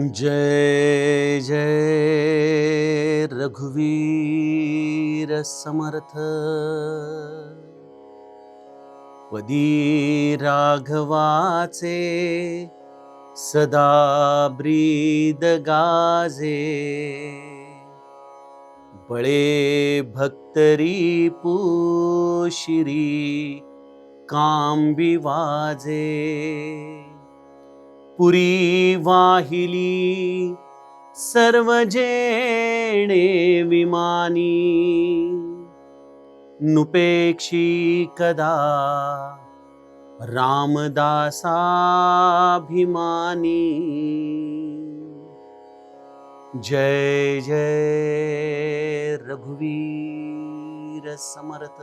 जय जय रघुवीर समर्थ। पदी राघवाचे सदा ब्रीद गाजे। बळे भक्तरी पुशिरी कांबी वाजे। पुरी वाहिली सर्व जेणे विमानी. नुपेक्षी कदा रामदासाभिमानी. जय जय रघुवीर समर्थ.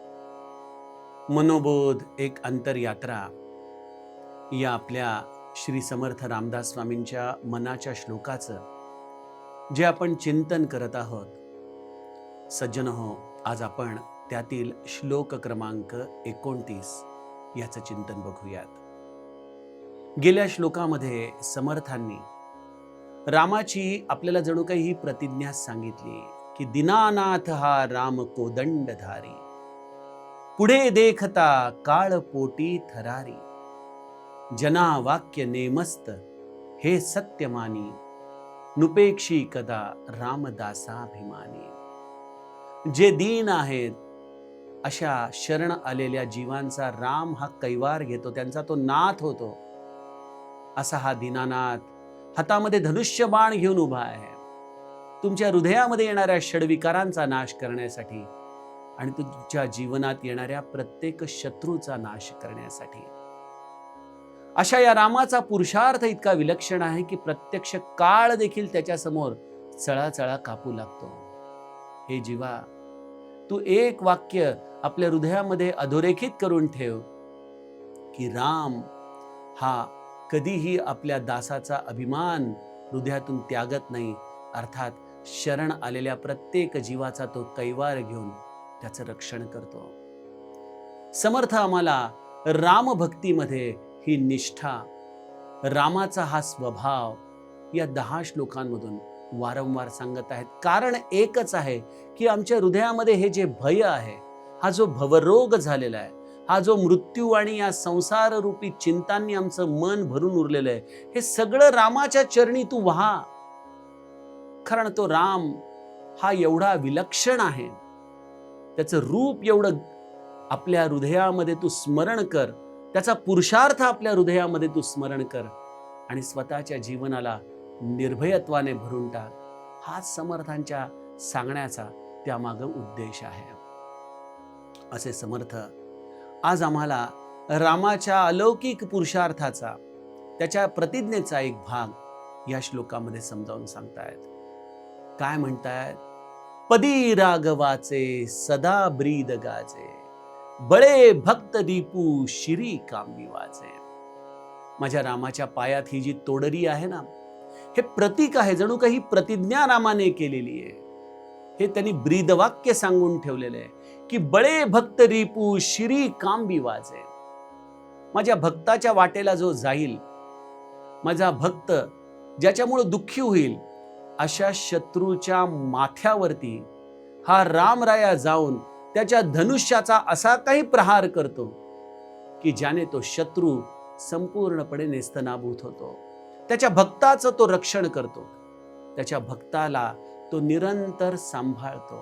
मनोबोध एक अंतरयात्रा या आपल्या श्री समर्थ रामदास स्वामींच्या मनाच्या श्लोकाचं जे आपण चिंतन करत आहोत. सज्जन हो आज आपण त्यातील श्लोक क्रमांक एकोणतीस याचं चिंतन बघूयात. गेल्या श्लोकामध्ये समर्थांनी रामाची आपल्याला जणू काही ही प्रतिज्ञा सांगितली की दिनानाथ हा राम कोदंडधारी. पुढे देखता काळ पोटी थरारी. जना वाक्य नेमस्त हे सत्यमानी. नुपेक्षी कदा रामदासाभिमानी. जे दीन आहेत अशा शरण आलेल्या जीवांचा राम हा कैवार घेतो त्यांचा तो नाथ होतो. असा हा दीनानाथ हातामध्ये धनुष्यबाण घेऊन उभा आहे. तुमच्या हृदयामध्ये येणाऱ्या षडविकारांचा नाश करण्यासाठी आणि तुझ्या जीवनात येणाऱ्या प्रत्येक शत्रूचा नाश करण्यासाठी अशा या रामाचा पुरुषार्थ इतका विलक्षण आहे की प्रत्यक्ष काळ देखील त्याच्यासमोर चळाचळा कापू लागतो. हे जीवा तू एक वाक्य आपल्या हृदयामध्ये अधोरेखित करून ठेव की राम हा कधीही आपल्या दासाचा अभिमान हृदयातून त्यागत नाही. अर्थात शरण आलेल्या प्रत्येक जीवाचा तो कैवार घेऊन त्याचं रक्षण करतो. समर्थ आम्हाला रामभक्तीमध्ये ही निष्ठा रामाचा हा स्वभाव या दहा श्लोकांमधून वारंवार सांगत आहेत. कारण एकच आहे की आमच्या हृदयामध्ये हे जे भय आहे हा जो भवरोग झालेला आहे हा जो मृत्यू आणि या संसार रूपी चिंतांनी आमचं मन भरून उरलेलं आहे हे सगळं रामाच्या चरणी तू व्हा. कारण तो राम हा एवढा विलक्षण आहे. त्याचं रूप एवढं आपल्या हृदयामध्ये तू स्मरण कर. त्याचा पुरुषार्थ आपल्या हृदयामध्ये तू स्मरण कर. आणि स्वतःच्या जीवनाला निर्भयत्वाने भरून टाक. हाच समर्थांच्या सांगण्याचा त्यामागं उद्देश आहे. असे समर्थ आज आम्हाला रामाच्या अलौकिक पुरुषार्थाचा त्याच्या प्रतिज्ञेचा एक भाग या श्लोकामध्ये समजावून सांगतायत. काय म्हणतायत? पदी राघवाचे सदा ब्रीद गाजे बळे भक्त दीपू शिरी कांबी वाजे माझ्या रामाच्या पायात ही जी तोडरी आहे ना हे प्रतीक आहे जणू काही प्रतिज्ञा रामाने केलेली आहे. हे त्यांनी ब्रीदवाक्य सांगून ठेवलेलं आहे की बळे भक्त रिपू शिरी कांबी वाजे माझ्या भक्ताच्या वाटेला जो जाईल माझा भक्त ज्याच्यामुळे दुःखी होईल अशा शत्रूच्या माथ्यावरती हा रामराया जाऊन त्याच्या धनुष्याचा असा काही प्रहार करतो की ज्याने तो शत्रू संपूर्णपणे नेस्तनाभूत होतो. त्याच्या भक्ताचं तो रक्षण करतो. त्याच्या भक्ताला तो निरंतर सांभाळतो.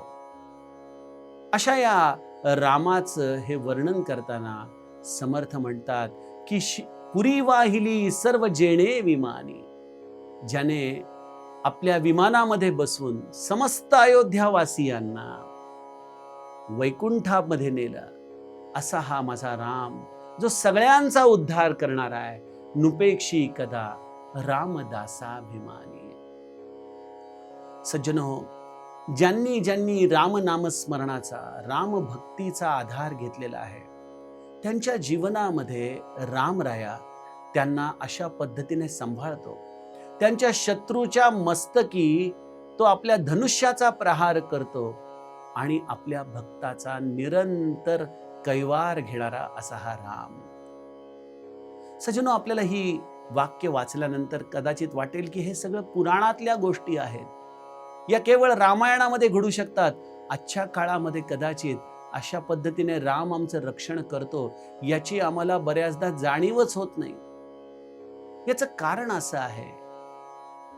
अशा या रामाचं हे वर्णन करताना समर्थ म्हणतात की शि- पुरी वाहिली सर्व जेणे विमानी ज्याने आपल्या विमानामध्ये बसवून समस्त अयोध्यावासियांना वैकुंठामध्ये नेलं. असा हा माझा राम जो सगळ्यांचा उद्धार करणार आहे. नुपेक्षी कदा रामदासाभिमानी. सज्जनो हो ज्यांनी ज्यांनी रामनामस्मरणाचा रामभक्तीचा आधार घेतलेला आहे त्यांच्या जीवनामध्ये रामराया त्यांना अशा पद्धतीने सांभाळतो. त्यांच्या शत्रूच्या मस्तकी तो आपल्या धनुष्याचा प्रहार करतो आणि आपल्या भक्ताचा निरंतर कैवार घेणारा असा हा राम. सजनो आपल्याला ही वाक्य वाचल्यानंतर कदाचित वाटेल की हे सगळं पुराणातल्या गोष्टी आहेत. या केवळ रामायणामध्ये घडू शकतात. आजच्या काळामध्ये कदाचित अशा पद्धतीने राम आमचं रक्षण करतो याची आम्हाला बऱ्याचदा जाणीवच होत नाही. याचं कारण असं आहे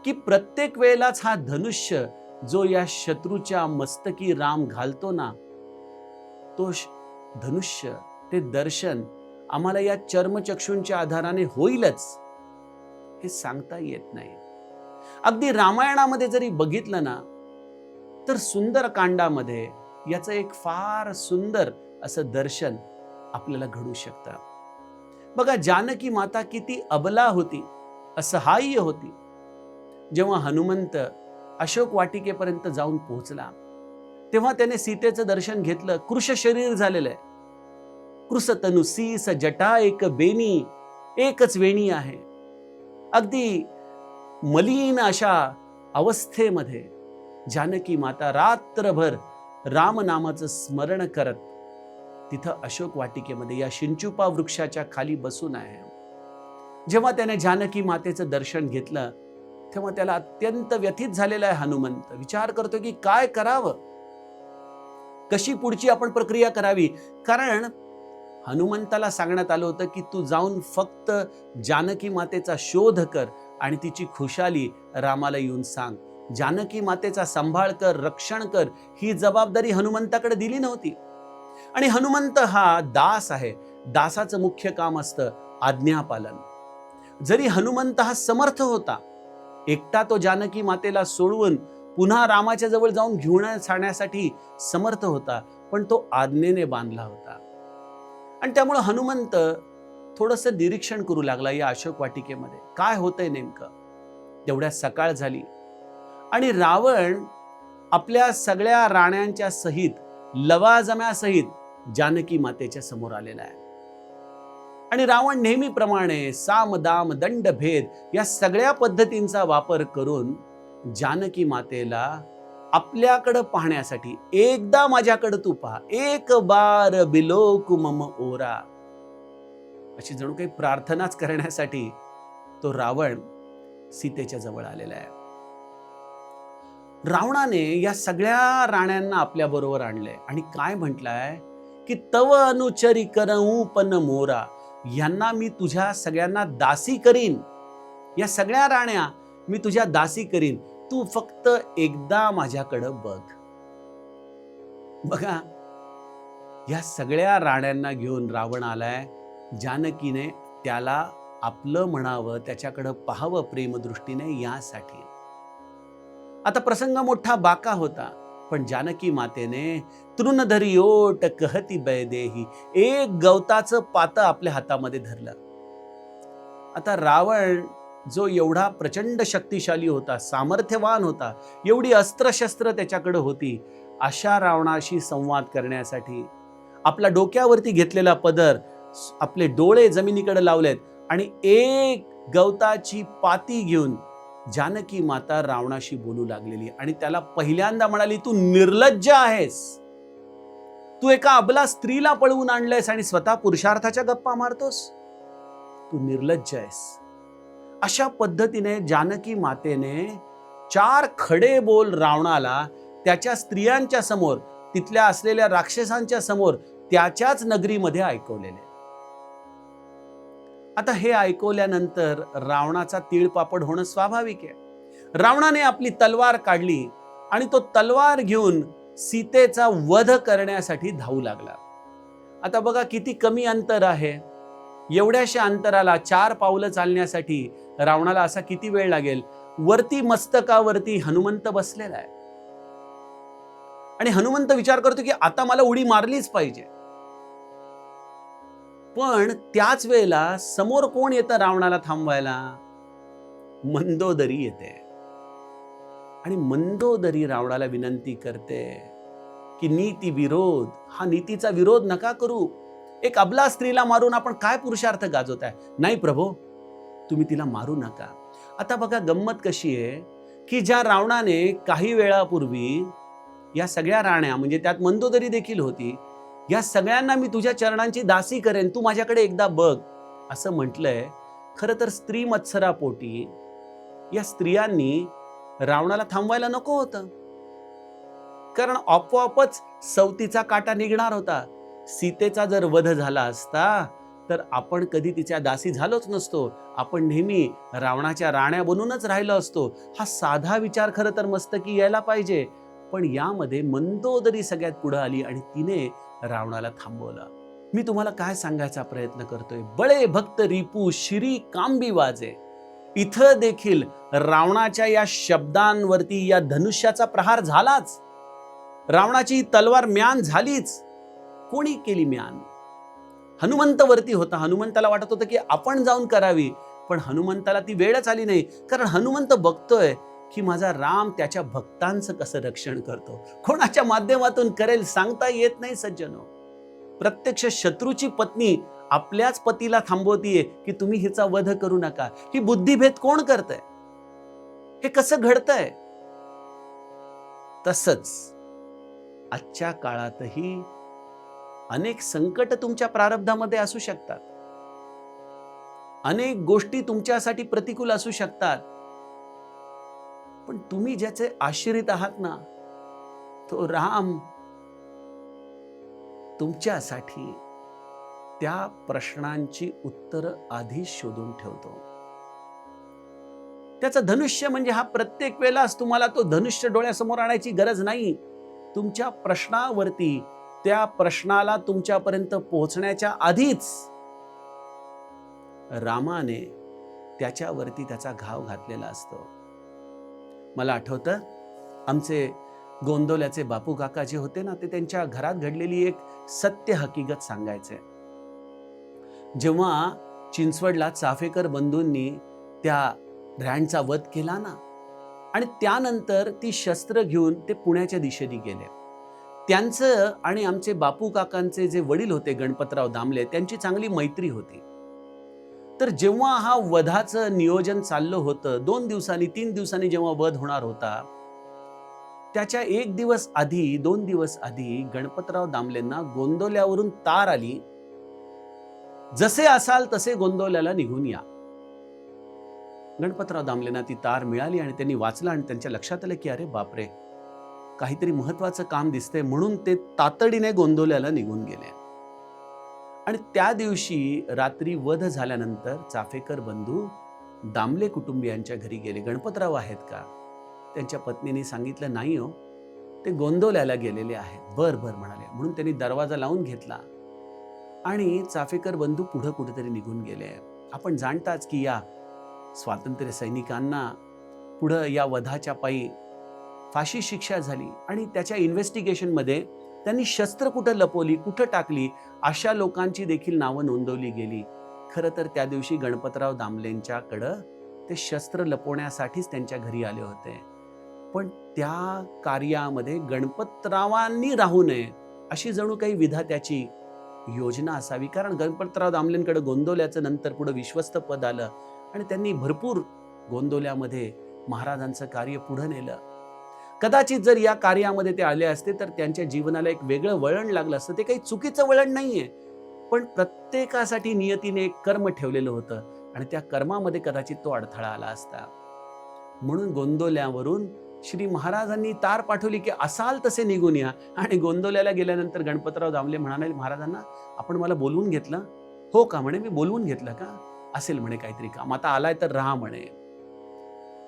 की प्रत्येक वेळेलाच हा धनुष्य जो या शत्रूच्या मस्तकी राम घालतो ना तो श- धनुष्य ते दर्शन आम्हाला या चर्मचक्षूंच्या आधाराने होईलच हे सांगता येत नाही. अगदी रामायणामध्ये जरी बघितलं ना तर सुंदर कांडामध्ये याचं एक फार सुंदर असं दर्शन आपल्याला घडू शकतं. बघा जानकी माता किती अबला होती असहाय्य होती. जेव्हा हनुमंत अशोक वाटिकेपर्यंत जाऊन पोहोचला तेव्हा त्याने सीतेचं दर्शन घेतलं. कृश शरीर झालेलं आहे. कृसतनु सीस जटा एक बेनी एकच वेणी आहे. अगदी मलिन अशा अवस्थेमध्ये जानकी माता रात्रभर रामनामाचं स्मरण करत तिथं अशोक वाटिकेमध्ये या शिंचुपा वृक्षाच्या खाली बसून आहे. जेव्हा त्याने जानकी मातेचं दर्शन घेतलं तेव्हा त्याला अत्यंत व्यथित झालेला आहे हनुमंत. विचार करतो की काय करावं? कशी पुढची आपण प्रक्रिया करावी? कारण हनुमंताला सांगण्यात आलं होतं की तू जाऊन फक्त जानकी मातेचा शोध कर आणि तिची खुशाली रामाला येऊन सांग. जानकी मातेचा सांभाळ कर रक्षण कर ही जबाबदारी हनुमंताकडे दिली नव्हती. आणि हनुमंत हा दास आहे. दासाचं मुख्य काम असतं आज्ञापालन. जरी हनुमंत हा समर्थ होता एकटा तो जानकी मातेला सोडवून पुन्हा रामाच्या जवळ जाऊन घेऊन जाण्यासाठी समर्थ होता पण तो आज्ञेने बांधला होता. आणि त्यामुळं हनुमंत थोडस निरीक्षण करू लागला या अशोक वाटिकेमध्ये. काय होतंय नेमकं? तेवढ्या सकाळ झाली. आणि रावण आपल्या सगळ्या राण्यांच्या सहित लवाजम्यासहित जानकी मातेच्या समोर आलेला आहे. आणि रावण नेहमीप्रमाणे साम दाम दंड भेद या सगळ्या पद्धतींचा वापर करून जानकी मातेला आपल्याकडं पाहण्यासाठी एकदा माझ्याकडं तू पहा एक बार बिलोक मम ओरा. अशी जणू काही प्रार्थनाच करण्यासाठी तो रावण सीतेच्या जवळ आलेला आहे. रावणाने या सगळ्या राण्यांना आपल्या बरोबर आणलंय. आणि काय म्हटलंय? की तव अनुचरी करऊ पण मोरा. यांना मी तुझ्या सगळ्यांना दासी करीन. या सगळ्या राण्या मी तुझ्या दासी करीन. तू फक्त एकदा माझ्याकडं बघ. बघा या सगळ्या राण्यांना घेऊन रावण आलाय. जानकीने त्याला आपलं म्हणावं त्याच्याकडं पाहावं प्रेमदृष्टीने यासाठी. आता प्रसंग मोठा बाका होता. पण जानकी मातेने तृणधरी ओट कहती बैदेही. एक गवताचं पातं आपल्या हातामध्ये धरलं. आता रावण जो एवढा प्रचंड शक्तिशाली होता सामर्थ्यवान होता एवढी अस्त्रशस्त्र त्याच्याकडे होती अशा रावणाशी संवाद करण्यासाठी आपला डोक्यावरती घेतलेला पदर आपले डोळे जमिनीकडे लावलेत आणि एक गवताची पाती घेऊन जानकी माता रावणाशी बोलू लागलेली आणि त्याला पहिल्यांदा म्हणाली तू निर्लज्ज आहेस. तू एका अबला स्त्रीला पळवून आणलंयस आणि स्वतः पुरुषार्थाच्या गप्पा मारतोस. तू निर्लज्ज आहेस. अशा पद्धतीने जानकी मातेने चार खडे बोल रावणाला त्याच्या स्त्रियांच्या समोर तिथल्या असलेल्या राक्षसांच्या समोर त्याच्याच नगरीमध्ये ऐकवलेले आता हे ऐकवल्यानंतर रावणाचा तीळपापड होणं स्वाभाविक आहे. रावणाने आपली तलवार काढली आणि तो तलवार घेऊन सीतेचा वध करण्यासाठी धावू लागला. आता बघा किती कमी अंतर आहे. एवढ्याशा अंतराला चार पावलं चालण्यासाठी रावणाला असा किती वेळ लागेल? वरती मस्तकावरती हनुमंत बसलेला आहे. आणि हनुमंत विचार करतो की आता मला उडी मारलीच पाहिजे. पण त्याच वेळेला समोर कोण येतं रावणाला थांबवायला? मंदोदरी येते. आणि मंदोदरी रावणाला विनंती करते की नीती विरोध हा नीतीचा विरोध नका करू. एक अबला स्त्रीला मारून आपण काय पुरुषार्थ गाजवताय? नाही प्रभो तुम्ही तिला मारू नका. आता बघा गंमत कशी आहे की ज्या रावणाने काही वेळापूर्वी या सगळ्या राण्या म्हणजे त्यात मंदोदरी देखील होती या सगळ्यांना मी तुझ्या चरणांची दासी करेन. तू माझ्याकडे एकदा बघ. असं म्हटलंय. खरं तर स्त्री मत्सरापोटी या स्त्रियांनी रावणाला थांबवायला नको होतं. कारण आपोआपच सवतीचा काटा निघणार होता. सीतेचा जर वध झाला असता तर आपण कधी तिच्या दासी झालोच नसतो. आपण नेहमी रावणाच्या राण्या बनूनच राहिलो असतो. हा साधा विचार खरं तर मस्तकी यायला पाहिजे. पण यामध्ये मंदोदरी सगळ्यात पुढे आली आणि तिने रावणाला थांबवलं. मी तुम्हाला काय सांगायचा प्रयत्न करतोय? बळे भक्त रिपू श्री कांबी वाजे. इथं देखील रावणाच्या या शब्दांवरती या धनुष्याचा प्रहार झालाच. रावणाची तलवार म्यान झालीच. कोणी केली म्यान? हनुमंतवरती होता. हनुमंताला वाटत होतं की आपण जाऊन करावी पण हनुमंताला ती वेळच आली नाही. कारण हनुमंत बघतोय की माझा राम त्याच्या भक्तांचं कसं रक्षण करतो? कोणाच्या माध्यमातून करेल सांगता येत नाही सज्जनो. प्रत्यक्ष शत्रूची पत्नी आपल्याच पतीला थांबवतीये की तुम्ही हिचा वध करू नका. ही बुद्धिभेद कोण करतय? हे कसं घडतंय? तसंच आजच्या काळातही अनेक संकट तुमच्या प्रारब्धामध्ये असू शकतात. अनेक गोष्टी तुमच्यासाठी प्रतिकूल असू शकतात. पण तुम्ही ज्याचे आश्रित आहात ना तो राम तुमच्यासाठी त्या प्रश्नांची उत्तर आधी शोधून ठेवतो. त्याचं धनुष्य म्हणजे हा प्रत्येक वेळेलाच तुम्हाला तो धनुष्य डोळ्यासमोर आणायची गरज नाही. तुमच्या प्रश्नावरती त्या प्रश्नाला तुमच्यापर्यंत पोहोचण्याच्या आधीच रामाने त्याच्यावरती त्याचा घाव घातलेला असतो. मला आठवतं आमचे गोंदवल्याचे बापू काका जे होते ना ते त्यांच्या घरात घडलेली एक सत्य हकीकत सांगायचे. जेव्हा चिंचवडला चाफेकर बंधूंनी त्या ब्रँडचा वध केला ना आणि त्यानंतर ती शस्त्र घेऊन ते पुण्याच्या दिशेने गेले. त्यांचं आणि आमचे बापू काकांचे जे वडील होते गणपतराव दामले त्यांची चांगली मैत्री होती. तर जेव्हा हा वधाचं नियोजन चाललं होतं दोन दिवसांनी तीन दिवसांनी जेव्हा वध होणार होता त्याच्या एक दिवस आधी दोन दिवस आधी गणपतराव दामलेंना गोंदवल्यावरून तार आली. जसे असाल तसे गोंदवल्याला निघून या. गणपतराव दामलेंना ती तार मिळाली आणि त्यांनी वाचलं आणि त्यांच्या लक्षात आलं की अरे बापरे! काहीतरी महत्वाचं काम दिसतंय. म्हणून ते तातडीने गोंदवल्याला निघून गेले. आणि त्या दिवशी रात्री वध झाल्यानंतर चाफेकर बंधू दामले कुटुंबियांच्या घरी गेले. गणपतराव आहेत का? त्यांच्या पत्नीने सांगितलं नाही हो ते गोंदवल्याला गेलेले आहेत. बर बर म्हणाले. म्हणून त्यांनी दरवाजा लावून घेतला. आणि चाफेकर बंधू पुढं कुठेतरी निघून गेले. आपण जाणताच की या स्वातंत्र्य सैनिकांना पुढं या वधाच्या पायी फाशी शिक्षा झाली आणि त्याच्या इन्व्हेस्टिगेशनमध्ये त्यांनी शस्त्र कुठं लपवली कुठं टाकली अशा लोकांची देखील नावं नोंदवली गेली. खरं तर त्या दिवशी गणपतराव दामलेंच्याकडं ते शस्त्र लपवण्यासाठीच त्यांच्या घरी आले होते. पण त्या कार्यामध्ये गणपतरावांनी राहू नये अशी जणू काही विधात्याची योजना असावी. कारण गणपतराव दामलेंकडे गोंदवल्याचं नंतर पुढं विश्वस्त पद आलं आणि त्यांनी भरपूर गोंदवल्यामध्ये महाराजांचं कार्य पुढं नेलं. कदाचित जर या कार्यामध्ये ते आले असते तर त्यांच्या जीवनाला एक वेगळं वळण लागलं असतं. ते काही चुकीचं वळण नाहीये. पण प्रत्येकासाठी नियतीने एक कर्म ठेवलेलं होतं आणि त्या कर्मामध्ये कदाचित तो अडथळा आला असता. म्हणून गोंदवल्यावरून श्री महाराजांनी तार पाठवली की असाल तसे निघून या. आणि गोंदवल्याला गेल्यानंतर गणपतराव दामले म्हणाले महाराजांना आपण मला बोलवून घेतलं? हो का? म्हणे मी बोलवून घेतलं का? असेल म्हणे काहीतरी काम. आता आलाय तर राहा म्हणे.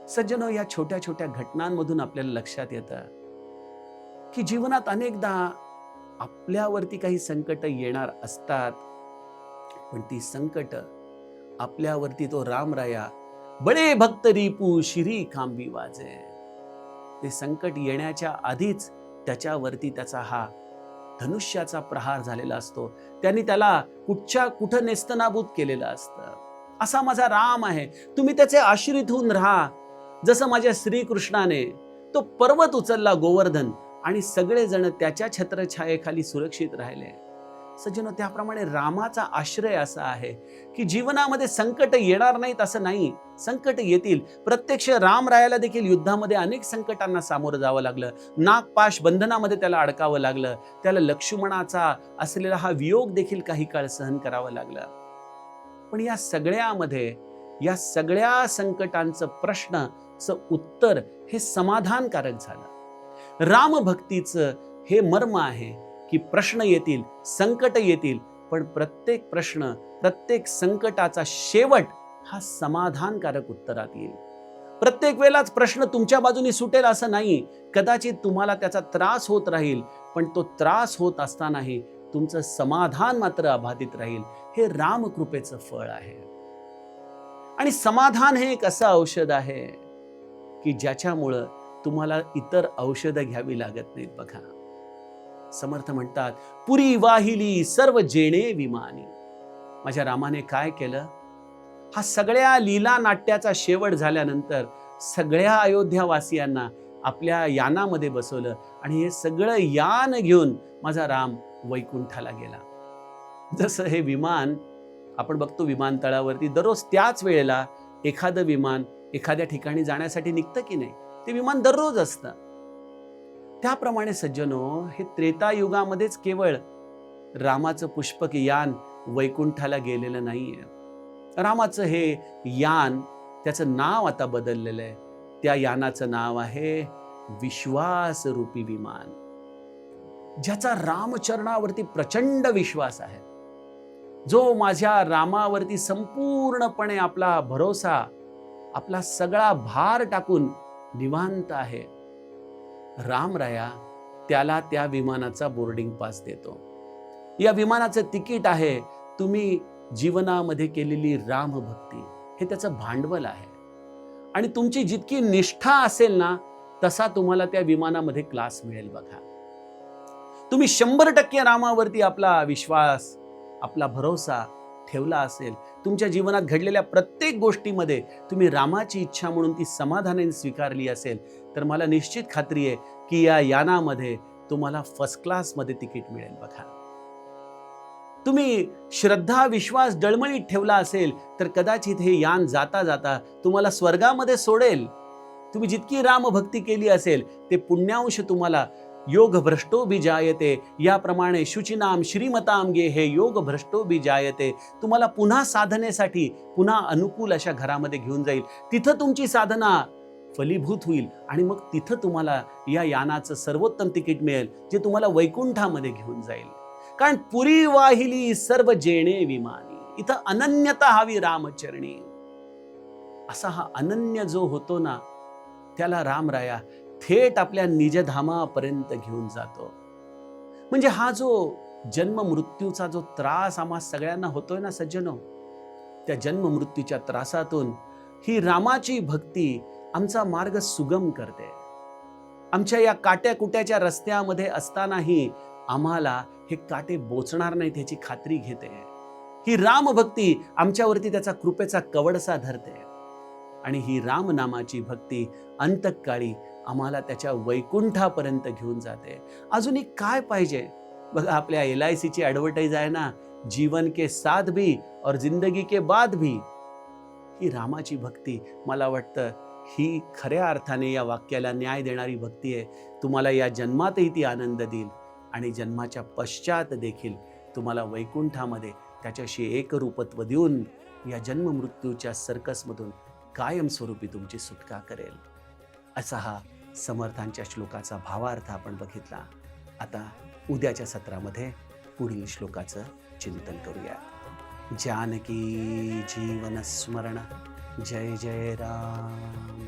सज्जनो या छोट्या छोट्या घटनांमधून आपल्याला लक्षात येतं की जीवनात अनेकदा आपल्यावरती काही संकट येणार असतात. पण ती संकट आपल्यावरती तो रामराया बडे भक्त रिपू शिरी खांबी वाजे. ते संकट येण्याच्या आधीच त्याच्यावरती त्याचा हा धनुष्याचा प्रहार झालेला असतो. त्यांनी त्याला कुठच्या कुठं नेस्तनाबूत केलेलं असतं? असा माझा राम आहे. तुम्ही त्याचे आश्रित होऊन राहा. जसं माझ्या श्रीकृष्णाने तो पर्वत उचलला गोवर्धन आणि सगळेजण त्याच्या छत्रछायेखाली सुरक्षित राहिले. सज्जनो त्याप्रमाणे रामाचा आश्रय असा आहे की जीवनामध्ये संकट येणार नाहीत असं नाही. संकट येतील. प्रत्यक्ष रामरायाला देखील युद्धामध्ये अनेक संकटांना सामोरं जावं लागलं. नागपाश बंधनामध्ये त्याला अडकावं लागलं. त्याला लक्ष्मणाचा असलेला हा वियोग देखील काही काळ सहन करावा लागला. पण या सगळ्यामध्ये या सगळ्या संकटांचं प्रश्न च उत्तर हे समाधानकारक झालं. रामभक्तीचं हे मर्म आहे की प्रश्न येतील संकट येतील पण प्रत्येक प्रश्न प्रत्येक संकटाचा शेवट हा समाधानकारक उत्तरात येईल. प्रत्येक वेळेलाच प्रश्न तुमच्या बाजूने सुटेल असं नाही. कदाचित तुम्हाला त्याचा त्रास होत राहील पण तो त्रास होत असतानाही तुमचं समाधान मात्र अबाधित राहील. हे रामकृपेचं फळ आहे. आणि समाधान हे एक असं औषध आहे की ज्याच्यामुळं तुम्हाला इतर औषधं घ्यावी लागत नाहीत बघा. समर्थ म्हणतात पुरी वाहिली सर्व जेणे विमानी. माझ्या रामाने काय केलं? हा सगळ्या लीला नाट्याचा शेवट झाल्यानंतर सगळ्या अयोध्यावासियांना आपल्या यानामध्ये बसवलं आणि हे सगळं यान घेऊन माझा राम वैकुंठाला गेला. जसं हे विमान आपण बघतो विमानतळावरती दररोज त्याच वेळेला एखादं विमान एखाद्या ठिकाणी जाण्यासाठी निघतं की नाही ते विमान दररोज असतं. त्याप्रमाणे सज्जनो हे त्रेतायुगामध्येच केवळ रामाचं पुष्पक यान वैकुंठाला गेलेलं नाहीये. रामाचं हे यान त्याचं नाव आता बदललेलं आहे. त्या यानाचं नाव आहे विश्वासरूपी विमान. ज्याचा रामचरणावरती प्रचंड विश्वास आहे. जो माझ्या रामावरती संपूर्णपणे आपला भरोसा आपला सगळा भार टाकून निवांत आहे. रामराया त्याला त्या विमानाचा बोर्डिंग पास देतो. या विमानाचं तिकीट आहे तुम्ही जीवनामध्ये केलेली रामभक्ती. हे त्याचं भांडवल आहे. आणि तुमची जितकी निष्ठा असेल ना तसा तुम्हाला त्या विमानामध्ये क्लास मिळेल बघा. तुम्ही शंभर टक्के रामावरती आपला विश्वास आपला भरोसा ठेवला असेल तुमच्या जीवनात घडलेल्या प्रत्येक गोष्टीमध्ये तुम्ही रामाची इच्छा म्हणून ती समाधानाने स्वीकारली असेल तर मला निश्चित खात्री आहे की या यानामध्ये तुम्हाला फर्स्ट क्लासमध्ये तिकीट मिळेल बघा. तुम्ही श्रद्धा विश्वास डळमळीत ठेवला असेल तर कदाचित हे यान जाता जाता तुम्हाला स्वर्गामध्ये सोडेल. तुम्ही जितकी रामभक्ती केली असेल ते पुण्यांश तुम्हाला योग भ्रष्टो बी जायते. याप्रमाणे शुचिनाम श्रीमताम गे हे योग भ्रष्टो बी जायते. तुम्हाला पुन्हा साधनेसाठी पुन्हा अनुकूल अशा घरामध्ये घेऊन जाईल. तिथं तुमची साधना फलीभूत होईल आणि मग तिथं तुम्हाला या यानाचं सर्वोत्तम तिकीट मिळेल जे तुम्हाला वैकुंठामध्ये घेऊन जाईल. कारण पुरी वाहिली सर्व जेणे विमानी. इथं अनन्यता हवी रामचरणी. असा हा अनन्य जो होतो ना त्याला रामराया थेट आपल्या निजधामापर्यंत घेऊन जातो. म्हणजे हा जो जन्म मृत्यूचा जो त्रास आम्हा सगळ्यांना होतोय ना सज्जनो त्या जन्म मृत्यूच्या त्रासातून ही रामाची भक्ती आमचा मार्ग सुगम करते. आमच्या या काट्याकुट्याच्या रस्त्यामध्ये असतानाही आम्हाला हे काटे बोचणार नाहीत ह्याची खात्री घेते. ही रामभक्ती आमच्यावरती त्याचा कृपेचा कवडसा धरते. आणि ही रामनामाची भक्ती अंतकाळी आम्हाला त्याच्या वैकुंठापर्यंत घेऊन जाते. अजून एक काय पाहिजे? बघा आपल्या एल आय सीची ॲडव्हर्टाईज आहे ना जीवन के साथ भी और जिंदगी के बाद भी. ही रामाची भक्ती मला वाटतं ही खऱ्या अर्थाने या वाक्याला न्याय देणारी भक्ती आहे. तुम्हाला या जन्मातही ती आनंद देईल आणि जन्माच्या पश्चात देखील तुम्हाला वैकुंठामध्ये त्याच्याशी एकरूपत्व देऊन या जन्म मृत्यूच्या सर्कसमधून कायमस्वरूपी तुमची सुटका करेल. असा हा समर्थांच्या श्लोकाचा भावार्थ आपण बघितला. आता उद्याच्या सत्रामध्ये पुढील श्लोकाचं चिंतन करूया. जानकी जीवन स्मरण. जय जय राम.